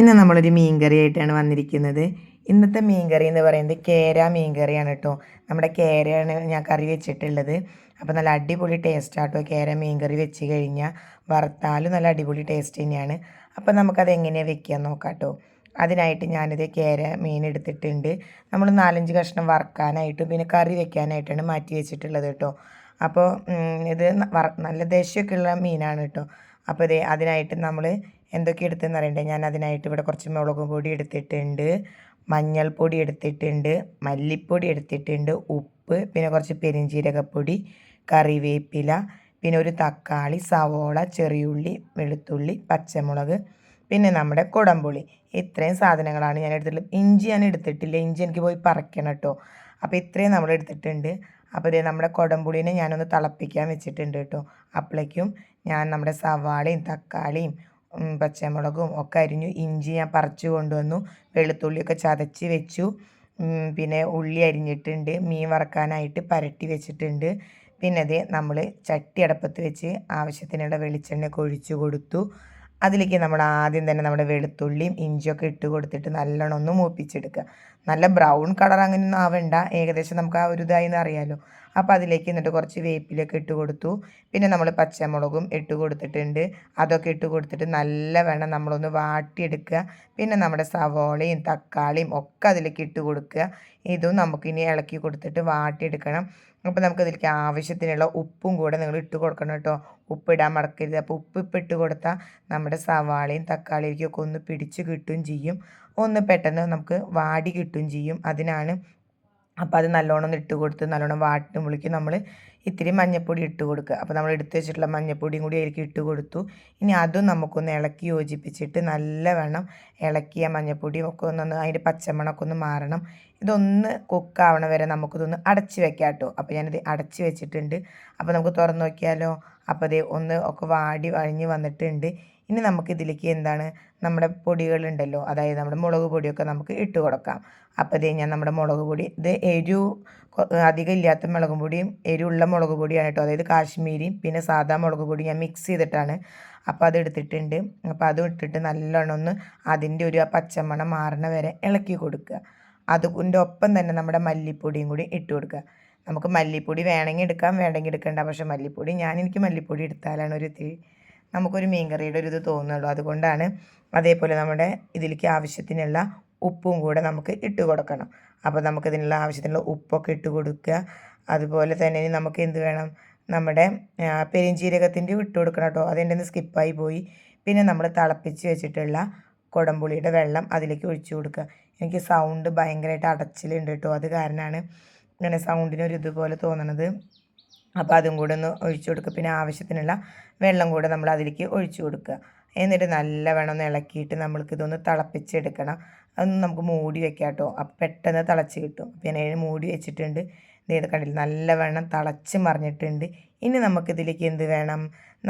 ഇന്ന് നമ്മളൊരു മീൻകറി ആയിട്ടാണ് വന്നിരിക്കുന്നത്. ഇന്നത്തെ മീൻകറി എന്ന് പറയുന്നത് കേര മീൻകറിയാണ് കേട്ടോ. നമ്മുടെ കേരയാണ് ഞാൻ കറി വെച്ചിട്ടുള്ളത്. അപ്പോൾ നല്ല അടിപൊളി ടേസ്റ്റ് ആട്ടോ കേര മീൻകറി വെച്ച് കഴിഞ്ഞാൽ വറുത്താലും നല്ല അടിപൊളി ടേസ്റ്റ് തന്നെയാണ്. അപ്പോൾ നമുക്കത് എങ്ങനെയാണ് വെക്കാൻ നോക്കാം കേട്ടോ. അതിനായിട്ട് ഞാനിത് കേര മീൻ എടുത്തിട്ടുണ്ട്. നമ്മൾ നാലഞ്ച് കഷ്ണം വറുക്കാനായിട്ടും പിന്നെ കറി വെക്കാനായിട്ടാണ് മാറ്റി വെച്ചിട്ടുള്ളത് കേട്ടോ. അപ്പോൾ ഇത് നല്ല ദേഷ്യമൊക്കെ ഉള്ള മീനാണ് കേട്ടോ. അപ്പോൾ ഇത് അതിനായിട്ട് നമ്മൾ എന്തൊക്കെ എടുത്തെന്ന് അറിയണ്ടേ? ഞാൻ അതിനായിട്ട് ഇവിടെ കുറച്ച് മുളക് പൊടി എടുത്തിട്ടുണ്ട് മഞ്ഞൾപ്പൊടി എടുത്തിട്ടുണ്ട് മല്ലിപ്പൊടി എടുത്തിട്ടുണ്ട് ഉപ്പ് പിന്നെ കുറച്ച് പെരിഞ്ജീരകപ്പൊടി കറിവേപ്പില പിന്നെ ഒരു തക്കാളി സവോള ചെറിയുള്ളി വെളുത്തുള്ളി പച്ചമുളക് പിന്നെ നമ്മുടെ കുടംപുളി. ഇത്രയും സാധനങ്ങളാണ് ഞാൻ എടുത്തിട്ടുള്ളത്. ഇഞ്ചി ഞാൻ എടുത്തിട്ടില്ല. ഇഞ്ചി എനിക്ക് പോയി പറിക്കണം കേട്ടോ അപ്പോൾ ഇത്രയും നമ്മൾ എടുത്തിട്ടുണ്ട്. അപ്പോൾ ഇതേ നമ്മുടെ കുടംപുളീനെ ഞാനൊന്ന് തിളപ്പിക്കാൻ വെച്ചിട്ടുണ്ട് കേട്ടോ അപ്പോഴേക്കും ഞാൻ നമ്മുടെ സവാളയും തക്കാളിയും പച്ചമുളകും ഒക്കെ അരിഞ്ഞു ഇഞ്ചി ഞാൻ പറിച്ചു കൊണ്ടുവന്നു വെളുത്തുള്ളിയൊക്കെ ചതച്ച് വെച്ചു. പിന്നെ ഉള്ളി അരിഞ്ഞിട്ടുണ്ട് മീൻ വറക്കാനായിട്ട് പരട്ടി വെച്ചിട്ടുണ്ട്. പിന്നെ അത് നമ്മൾ ചട്ടി അടപ്പത്ത് വെച്ച് ആവശ്യത്തിനുള്ള വെളിച്ചെണ്ണ ഒഴിച്ചു കൊടുത്തു. അതിലേക്ക് നമ്മൾ ആദ്യം തന്നെ നമ്മുടെ വെളുത്തുള്ളിയും ഇഞ്ചിയൊക്കെ ഇട്ട് കൊടുത്തിട്ട് നല്ലോണം ഒന്ന് മൂപ്പിച്ചെടുക്കുക. നല്ല ബ്രൗൺ കളർ അങ്ങനെയൊന്നും ആവണ്ട. ഏകദേശം നമുക്ക് ആ ഒരു ഇതായി അറിയാമല്ലോ അപ്പോൾ അതിലേക്ക് എന്നിട്ട് കുറച്ച് വേപ്പിലൊക്കെ ഇട്ട് കൊടുത്തു. പിന്നെ നമ്മൾ പച്ചമുളകും ഇട്ട് കൊടുത്തിട്ടുണ്ട്. അതൊക്കെ ഇട്ട് കൊടുത്തിട്ട് നല്ല വേണം നമ്മളൊന്ന് വാട്ടിയെടുക്കുക. പിന്നെ നമ്മുടെ സവോളയും തക്കാളിയും ഒക്കെ അതിലേക്ക് ഇട്ട് കൊടുക്കുക. ഇതും നമുക്കിനി ഇളക്കി കൊടുത്തിട്ട് വാട്ടിയെടുക്കണം. അപ്പോൾ നമുക്ക് ഇതിലേക്ക് ആവശ്യത്തിനുള്ള ഉപ്പും കൂടെ നിങ്ങൾ ഇട്ട് കൊടുക്കണം കേട്ടോ. ഉപ്പ് ഇടാൻ മറക്കരുത്. അപ്പോൾ ഉപ്പ് ഇപ്പം ഇട്ട് കൊടുത്താൽ നമ്മുടെ സവാളയും തക്കാളിയൊക്കെ ഒന്ന് പിടിച്ച് കിട്ടുകയും ചെയ്യും. ഒന്ന് പെട്ടെന്ന് നമുക്ക് വാടി കിട്ടുകയും ചെയ്യും. അതിനാണ് അപ്പോൾ അത് നല്ലോണം ഇട്ട് കൊടുത്ത് നല്ലോണം വാട്ടുമ്പോഴേക്കും നമ്മൾ ഇത്തിരി മഞ്ഞപ്പൊടി ഇട്ട് കൊടുക്കുക അപ്പോൾ നമ്മൾ എടുത്ത് വെച്ചിട്ടുള്ള മഞ്ഞൾപ്പൊടിയും കൂടി അതിലേക്ക് ഇട്ട് കൊടുത്തു. ഇനി അതും നമുക്കൊന്ന് ഇളക്കി യോജിപ്പിച്ചിട്ട് നല്ല വേണം ഇളക്കിയ മഞ്ഞൾപ്പൊടിയും ഒക്കെ ഒന്ന് അതിന്റെ പച്ചമണമൊക്കെ ഒന്ന് മാറണം. ഇതൊന്ന് കുക്കാവണ വരെ നമുക്കിതൊന്ന് അടച്ച് വെക്കാം കേട്ടോ അപ്പോൾ ഞാനിത് അടച്ച് വെച്ചിട്ടുണ്ട്. അപ്പോൾ നമുക്ക് തുറന്ന് നോക്കിയാലോ? അപ്പോൾ ഇത് ഒന്ന് ഒക്കെ വാടി വഴിഞ്ഞ് വന്നിട്ടുണ്ട്. ഇനി നമുക്ക് ഇതിലേക്ക് എന്താണ് നമ്മുടെ പൊടികളുണ്ടല്ലോ അതായത് നമ്മുടെ മുളക് പൊടിയൊക്കെ നമുക്ക് ഇട്ട് കൊടുക്കാം. അപ്പോൾ ഇത് ഞാൻ നമ്മുടെ മുളക് പൊടി ഇത് എരിവ് അധികം ഇല്ലാത്ത മുളക് പൊടിയും എരിവുള്ള മുളക് പൊടിയാണ് കേട്ടോ. അതായത് കാശ്മീരിയും പിന്നെ സാധാ മുളക് പൊടി ഞാൻ മിക്സ് ചെയ്തിട്ടാണ്. അപ്പോൾ അത് എടുത്തിട്ടുണ്ട്. അപ്പോൾ അതും ഇട്ടിട്ട് നല്ലോണം ഒന്ന് അതിന്റെ ഒരു പച്ചമണം മാറണ വരെ ഇളക്കി കൊടുക്കുക. അതിന്റെ ഒപ്പം തന്നെ നമ്മുടെ മല്ലിപ്പൊടിയും കൂടി ഇട്ട് കൊടുക്കുക. നമുക്ക് മല്ലിപ്പൊടി വേണമെങ്കിൽ എടുക്കാം വേണമെങ്കിൽ എടുക്കേണ്ട. പക്ഷേ മല്ലിപ്പൊടി ഞാൻ എനിക്ക് മല്ലിപ്പൊടി എടുത്താലാണ് ഒരു നമുക്കൊരു മീൻ കറിയുടെ ഒരു ഇത് തോന്നുള്ളൂ അതുകൊണ്ടാണ് അതേപോലെ നമ്മുടെ ഇതിലേക്ക് ആവശ്യത്തിനുള്ള ഉപ്പും കൂടെ നമുക്ക് ഇട്ട് കൊടുക്കണം. അപ്പോൾ നമുക്കിതിനുള്ള ആവശ്യത്തിനുള്ള ഉപ്പൊക്കെ ഇട്ട് കൊടുക്കുക. അതുപോലെ തന്നെ നമുക്ക് എന്ത് വേണം? നമ്മുടെ പെരിഞ്ചീരകത്തിന്റെ ഇട്ട് കൊടുക്കണം കേട്ടോ. അതിന്റെ ഒന്ന് സ്കിപ്പായി പോയി. പിന്നെ നമ്മൾ തിളപ്പിച്ച് വെച്ചിട്ടുള്ള കുടംപുളിയുടെ വെള്ളം അതിലേക്ക് ഒഴിച്ചു കൊടുക്കുക. എനിക്ക് സൗണ്ട് ഭയങ്കരമായിട്ട് അടച്ചിലുണ്ട് കേട്ടോ. അത് കാരണമാണ് ഇങ്ങനെ സൗണ്ടിനൊരു ഇതുപോലെ തോന്നണത്. അപ്പോൾ അതും കൂടെ ഒന്ന് ഒഴിച്ചു കൊടുക്കുക. പിന്നെ ആവശ്യത്തിനുള്ള വെള്ളം കൂടെ നമ്മൾ അതിലേക്ക് ഒഴിച്ചു കൊടുക്കുക. എന്നിട്ട് നല്ല വെള്ളം ഒന്ന് ഇളക്കിയിട്ട് നമ്മൾക്ക് ഇതൊന്ന് തിളപ്പിച്ചെടുക്കണം. അതൊന്ന് നമുക്ക് മൂടി വെക്കാം കേട്ടോ. അപ്പോൾ പെട്ടെന്ന് തിളച്ച് കിട്ടും. പിന്നെ അതിന് മൂടി വെച്ചിട്ടുണ്ട്. ഇത് കണ്ടില്ല? നല്ല വെള്ളം തിളച്ച് മറിഞ്ഞിട്ടുണ്ട്. ഇനി നമുക്കിതിലേക്ക് എന്ത് വേണം?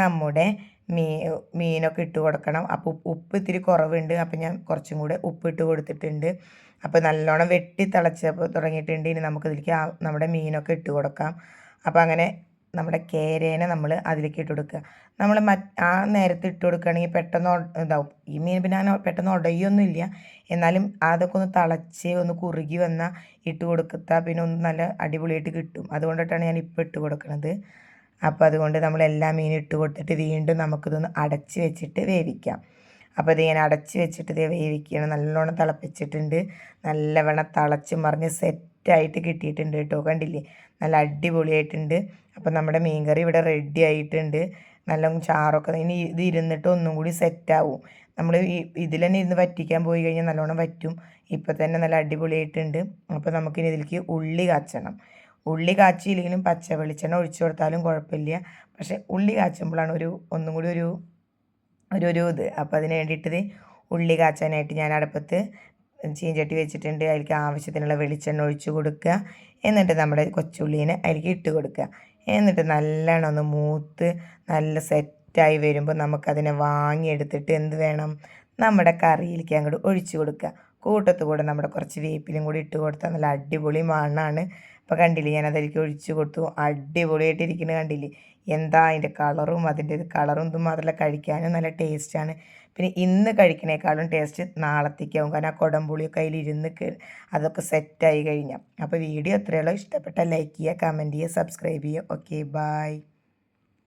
നമ്മുടെ മീ മീനൊക്കെ ഇട്ട് കൊടുക്കണം. അപ്പോൾ ഉപ്പ് ഇത്തിരി കുറവുണ്ട്. അപ്പോൾ ഞാൻ കുറച്ചും കൂടെ ഉപ്പ് ഇട്ട് കൊടുത്തിട്ടുണ്ട്. അപ്പോൾ നല്ലോണം വെട്ടി തിളച്ചപ്പോൾ തുടങ്ങിയിട്ടുണ്ട്. ഇനി നമുക്കിതിലേക്ക് നമ്മുടെ മീനൊക്കെ ഇട്ട് കൊടുക്കാം. അപ്പോൾ അങ്ങനെ നമ്മുടെ കേരേനെ നമ്മൾ അതിലേക്ക് ഇട്ട് കൊടുക്കുക. നമ്മൾ മറ്റ് ആ നേരത്തെ ഇട്ട് കൊടുക്കുകയാണെങ്കിൽ പെട്ടെന്ന് ഇതാവും. ഈ മീൻ പിന്നെ അങ്ങനെ പെട്ടെന്ന് ഉടയൊന്നുമില്ല. എന്നാലും അതൊക്കെ ഒന്ന് തിളച്ച് ഒന്ന് കുറുകി വന്നാൽ ഇട്ട് കൊടുത്താൽ പിന്നെ ഒന്ന് നല്ല അടിപൊളിയായിട്ട് കിട്ടും. അതുകൊണ്ടിട്ടാണ് ഞാൻ ഇപ്പോൾ ഇട്ട് കൊടുക്കുന്നത് അപ്പോൾ അതുകൊണ്ട് നമ്മൾ എല്ലാ മീനും ഇട്ട് കൊടുത്തിട്ട് വീണ്ടും നമുക്കിതൊന്ന് അടച്ച് വെച്ചിട്ട് വേവിക്കാം. അപ്പോൾ ഇത് ഞാൻ അടച്ച് വെച്ചിട്ട് ഇത് വേവിക്കുകയാണ്. നല്ലോണം തിളപ്പിച്ചിട്ടുണ്ട്. നല്ലവണ്ണം തിളച്ച് മറിഞ്ഞ് സെറ്റായിട്ട് കിട്ടിയിട്ടുണ്ട് കേട്ടോ. കണ്ടില്ലേ? നല്ല അടിപൊളിയായിട്ടുണ്ട്. അപ്പോൾ നമ്മുടെ മീൻകറി ഇവിടെ റെഡി ആയിട്ടുണ്ട്. നല്ല ചാറൊക്കെ ഇനി ഇത് ഇരുന്നിട്ട് ഒന്നും കൂടി സെറ്റാവും നമ്മൾ ഈ ഇതിൽ തന്നെ ഇരുന്ന് വറ്റിക്കാൻ പോയി കഴിഞ്ഞാൽ നല്ലോണം വറ്റും. ഇപ്പോൾ തന്നെ നല്ല അടിപൊളിയായിട്ടുണ്ട്. അപ്പോൾ നമുക്കിനി ഇതിലേക്ക് ഉള്ളി കാച്ചണം. ഉള്ളി കാച്ചിയില്ലെങ്കിലും പച്ച വെളിച്ചെണ്ണ ഒഴിച്ചു കൊടുത്താലും കുഴപ്പമില്ല. പക്ഷേ ഉള്ളി കാച്ചുമ്പോഴാണ് ഒരു ഒന്നും കൂടി ഒരു ഒരു ഒരു ഇത്. അപ്പോൾ അതിന് വേണ്ടിയിട്ട് ഉള്ളി കാച്ചാനായിട്ട് ഞാൻ അടുപ്പത്ത് ചീഞ്ചട്ടി വെച്ചിട്ടുണ്ട്. അതിലേക്ക് ആവശ്യത്തിനുള്ള വെളിച്ചെണ്ണ ഒഴിച്ച് കൊടുക്കുക. എന്നിട്ട് നമ്മുടെ കൊച്ചുള്ളീനെ അതിലേക്ക് ഇട്ട് കൊടുക്കുക. എന്നിട്ട് നല്ലോണം ഒന്ന് മൂത്ത് നല്ല സെറ്റായി വരുമ്പോൾ നമുക്കതിനെ വാങ്ങിയെടുത്തിട്ട് എന്ത് വേണം? നമ്മുടെ കറിയിലേക്ക് അങ്ങോട്ട് ഒഴിച്ചു കൊടുക്കുക. കൂട്ടത്ത് കൂടെ നമ്മുടെ കുറച്ച് വേപ്പിലും കൂടി ഇട്ട് കൊടുത്താൽ നല്ല അടിപൊളി മണ്ണാണ്. ഇപ്പോൾ കണ്ടില്ലേ ഞാൻ അതിലേക്ക് ഒഴിച്ച് കൊടുത്തു. അടിപൊളിയായിട്ട് ഇരിക്കുന്നത് കണ്ടില്ലേ? എന്താ അതിന്റെ കളറും അതിന്റെ കളറും ഇതും മാത്രമല്ല കഴിക്കാനും നല്ല ടേസ്റ്റാണ് പിന്നെ ഇന്ന് കഴിക്കണേക്കാളും ടേസ്റ്റ് നാളത്തേക്കാവും. കാരണം ആ കുടംപുളിയൊക്കെ അതിലിരുന്ന് അതൊക്കെ സെറ്റായി കഴിഞ്ഞാൽ അപ്പോൾ വീഡിയോ എത്രയുള്ളൂ ഇഷ്ടപ്പെട്ട ലൈക്ക് ചെയ്യുക കമന്റ് ചെയ്യുക സബ്സ്ക്രൈബ് ചെയ്യുക. Okay bye